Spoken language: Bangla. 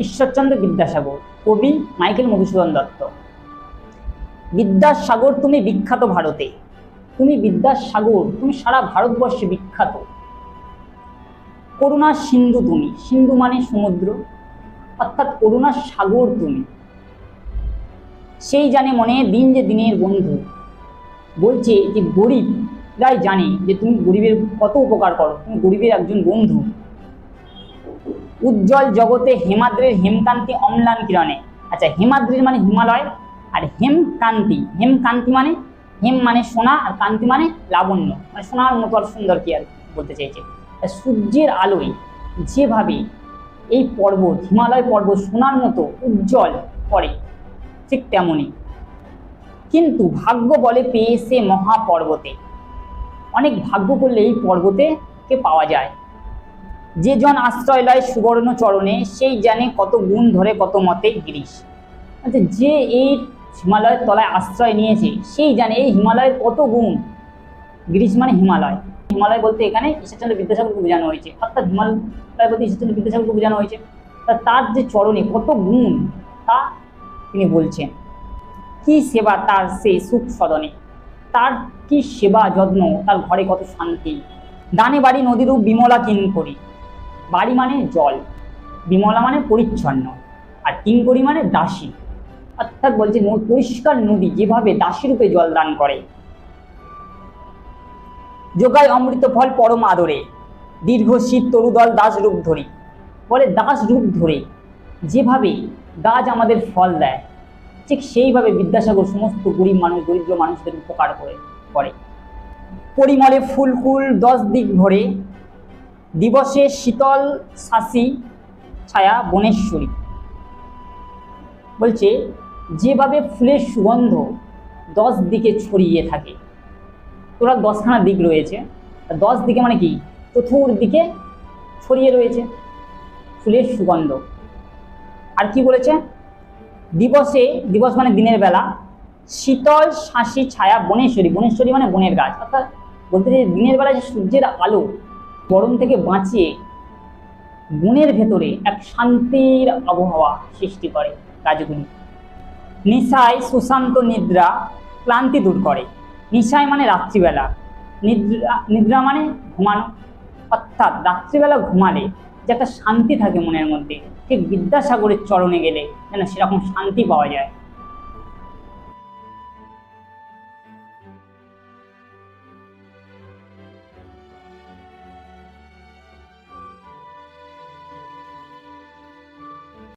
ঈশ্বরচন্দ্র বিদ্যাসাগর, কবি মাইকেল মধুসূদন দত্ত। বিদ্যাসাগর, তুমি বিখ্যাত ভারতে। তুমি বিদ্যাসাগর, তুমি সারা ভারতবর্ষে বিখ্যাত। করুণার সিন্ধু তুমি। সিন্ধু মানে সমুদ্র। অর্থাৎ করুণার সাগর তুমি। সেই জানে মনে দিন যে দিনের বন্ধু। বলছে যে গরিব গরিবরাই জানে যে তুমি গরিবের কত উপকার করো। তুমি গরিবের একজন বন্ধু। উজ্জ্বল জগতে হেমাদ্রের হেমকান্তি অম্লান কিরণে। আচ্ছা হেমাদ্রির মানে হিমালয় আর হেমকান্তি হেমকান্তি মানে হেম মানে সোনা আর কান্তি মানে লাবণ্য। মানে সোনার মতো আর সুন্দর কি আর বলতে চাইছে? সূর্যের আলোয় যেভাবে এই পর্বত, হিমালয় পর্বত সোনার মতো উজ্জ্বল করে, ঠিক তেমনই। কিন্তু ভাগ্য বলে পেয়েছে মহাপর্বতে। অনেক ভাগ্য করলে এই পর্বতে কে পাওয়া যায়? যে জন আশ্রয় লয় সুবর্ণ চরণে, সেই জানে কত গুণ ধরে কত মতে গিরিশ। আচ্ছা যে এই হিমালয়ের তলায় আশ্রয় নিয়েছে, সেই জানে এই হিমালয়ের কত গুণ। গিরিশ মানে হিমালয়। হিমালয় বলতে এখানে ঈশ্বরচন্দ্র বিদ্যাসাগরকে বোঝানো হয়েছে। অর্থাৎ হিমালয় বলতে ঈশ্বরচন্দ্র বিদ্যাসাগরকে বোঝানো হয়েছে। তা তার যে চরণে কত গুণ, তা তিনি বলছেন। কি সেবা তার সে সুখ সদনে? তার কি সেবা যত্ন, তার ঘরে কত শান্তি? দানে বাড়ি নদীরূপ বিমলা কিন করি। বাড়ি মানে জল, বিমলা মানে পরিচ্ছন্ন, আর কিঙ্করি মানে দাসী। অর্থাৎ বলছে পরিষ্কার নদী, যেভাবে দাসী রূপে জল দান করে। যোগায় অমৃত ফল পরম আদরে, দীর্ঘ শীত তরুদল দাস রূপ ধরি। বলে দাস রূপ ধরে, যেভাবে গাছ আমাদের ফল দেয়, ঠিক সেইভাবে বিদ্যাসাগর সমস্ত গরিব মানুষ, দরিদ্র মানুষদের উপকার করে করে। পরিমলে ফুলকুল দশ দিক ভরে দিবসে শীতল শাসি ছায়া বনেশ্বরী। বলছে, যেভাবে ফুলের সুগন্ধ দশ দিকে ছড়িয়ে থাকে তোরা দশখানা দিক রয়েছে। দশ দিকে মানে কি? চতুর্দিকে ছড়িয়ে রয়েছে ফুলের সুগন্ধ। আর কি বলেছে? দিবসে, দিবস মানে দিনের বেলা, শীতল শাসি ছায়া বনেশ্বরী। বনেশ্বরী মানে বনের গাছ। অর্থাৎ বলতে দিনের বেলা যে সূর্যের আলো গরম থেকে বাঁচিয়ে বনের ভেতরে এক শান্তির আবহাওয়া সৃষ্টি করে গাছগুলি নিশায় সুশান্ত নিদ্রা ক্লান্তি দূর করে। নিশায় মানে রাত্রিবেলা। নিদ্রা নিদ্রা মানে ঘুমানো। অর্থাৎ রাত্রিবেলা ঘুমালে যে একটা শান্তি থাকে মনের মধ্যে। ঠিক বিদ্যাসাগরের চরণে গেলে যেন সেরকম শান্তি পাওয়া যায়।